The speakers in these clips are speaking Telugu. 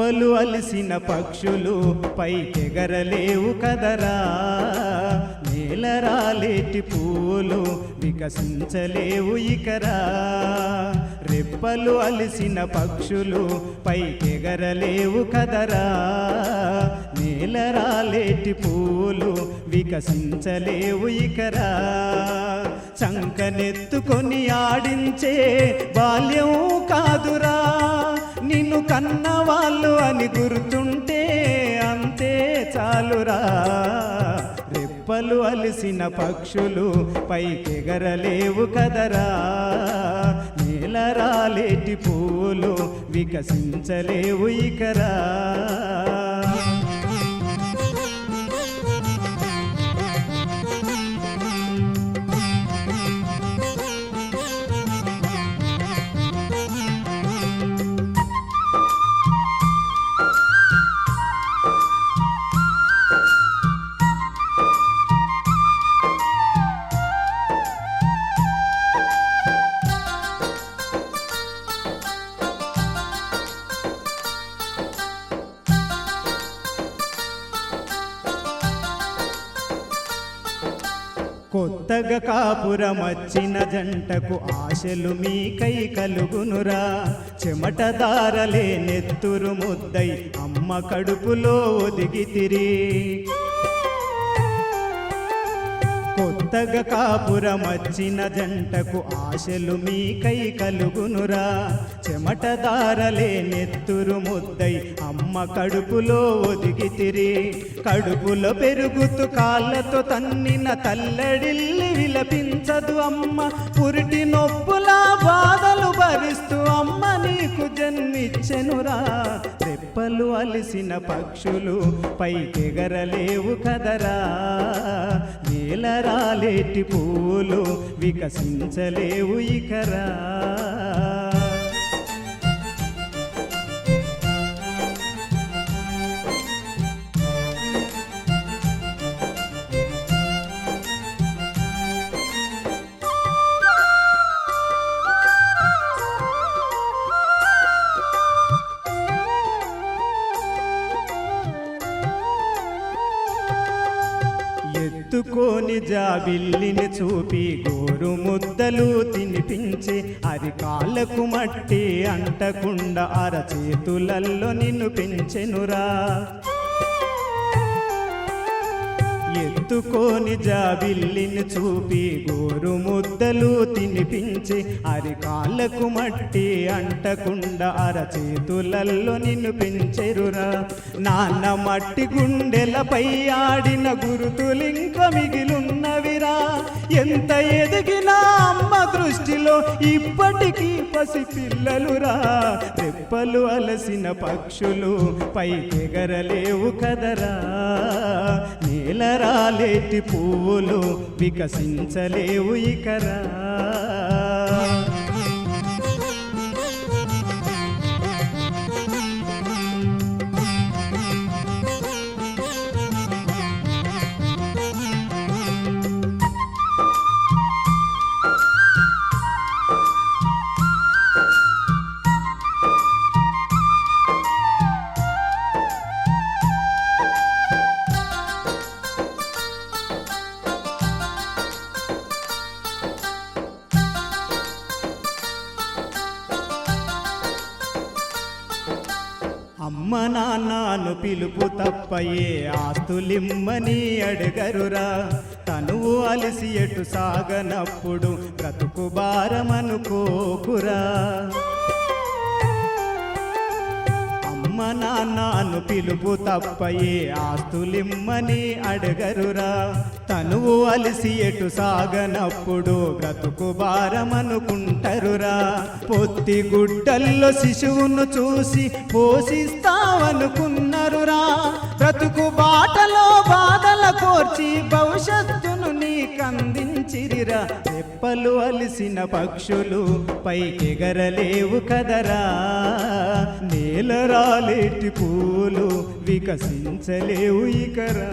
రెప్పలు అలిసిన పక్షులు పైకెగరలేవు కదరా. నేలరాలేటి పూలు వికసించలేవు ఇకరా. రెప్పలు అలిసిన పక్షులు పైకెగరలేవు కదరా. నేలరాలేటి పూలు వికసించలేవు ఇకరా. చంకనెత్తుకొని ఆడించే బాల్యం కాదురా. నిన్ను కన్నవాళ్ళు అని గుర్తుంటే అంతే చాలురా. రెప్పలు అలిసిన పక్షులు పైకెగరలేవు కదరా. నేలరాలేటి పూలు వికసించలేవు ఇకరా. కొత్తగా కాపురమచ్చిన జంటకు ఆశలు మీకై కలుగునురా. చెమటదారలే నెత్తురు ముద్దై అమ్మ కడుపులో ఒదిగితిరి కొత్తగా కాపురమచ్చిన జంటకు ఆశలు మీకై కలుగునురా. చెమటదారలే నెత్తురు ముద్దై అమ్మ కడుపులో ఒదిగితిరి కడుపులో పెరుగుతూ కాళ్ళతో తన్నిన తల్లడిల్లి విలపించదు అమ్మ. పురిటి నొప్పుల బాధలు భరిస్తూ అమ్మ నీకు జన్మిచ్చెనురా. రెప్పలు అలిసిన పక్షులు పైకెగరలేవు కదరా. నేలరాలేటి పూలు వికసించలేవు ఇకరా. జాబిల్లిని చూపి గోరు ముద్దలు తినిపించి అరికాళ్ళకు మట్టి అంటకుండా అరచేతులల్లో నిన్ను పెంచెనురా. ఎత్తుకోని జాబిల్లిని చూపి గోరు ముద్దలు తినిపించి అరికాళ్ళకు మట్టి అంటకుండా అరచేతులల్లో నిన్ను పెంచెరురా. నాన్న మట్టి గుండెలపై ఆడిన గురుతులింక మిగిలున్నవిరా. ఎంత ఎదిగినా అమ్మ దృష్టిలో ఇప్పటికీ పసిపిల్లలురా. రెప్పలు అలసిన పక్షులు పైకెగరలేవు కదరా. నేలరాలేటి పువ్వులు వికసించలేవు ఇకరా. అమ్మ నాన్నను పిలుపు తప్పయే ఆస్తులిమ్మని అడగరురా. తనువు అలసి ఎటు సాగనప్పుడు బ్రతుకు భారమనుకోకురా. పిలుపు తప్పయే ఆస్తులిమ్మని అడగరురా. తనువు అలసి ఎటు సాగనప్పుడు బ్రతుకు భారమనుకుంటరురా. పొత్తి గుడ్డల్లో శిశువును చూసి పోషిస్తావనుకున్న బ్రతుకు బాటలో బాధల కోర్చి భవిష్యత్తును నీకందించిరిరా. రెప్పలు అలిసిన పక్షులు పైకెగరలేవు కదరా. నేలరాలేటి పూలు వికసించలేవు ఇకరా.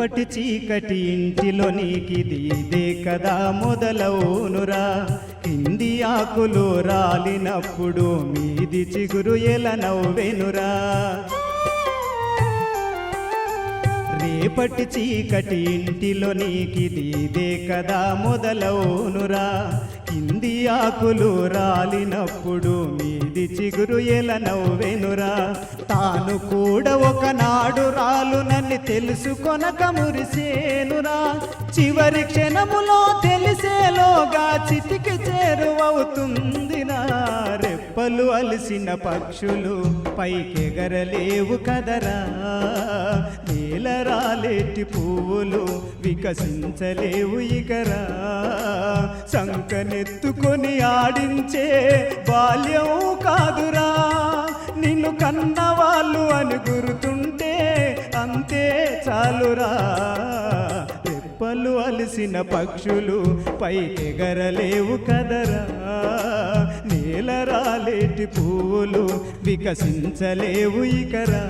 రేపటి చీకటి ఇంటిలో నీకిది ఇదే కదా మొదలవునురా. కింది ఆకులు రాలినప్పుడు మీది చిగురు ఎలా నవ్వెనురా. రేపటి చీకటి ఇంటిలో నీకిది ఇదే కదా మొదలవునురా. కింది ఆకులు రాలినప్పుడు మీ మీది చిగురు ఎలా నవ్వెనురా. తాను కూడా ఒకనాడు రాలునని తెలుసుకొనక మురిసేనురా. చివరి క్షణములో తెలిసేలోగా చితికి చేరువవుతుందిరా రెప్పలు అలసిన పక్షులు పైకెగరలేవు కదరా. నేల రాలేటి పువ్వులు వికసించలేవు ఇకరా. సంకనెత్తుకొని ఆడించే బాల్యం కాదురా. నిన్ను కన్నవాళ్ళు అని గుర్తుంటే అంతే చాలురా. రెప్పలు అలసిన పక్షులు పైకెగరలేవు కదరా. నేల పువ్వులు వికసించలేవు ఇకరా.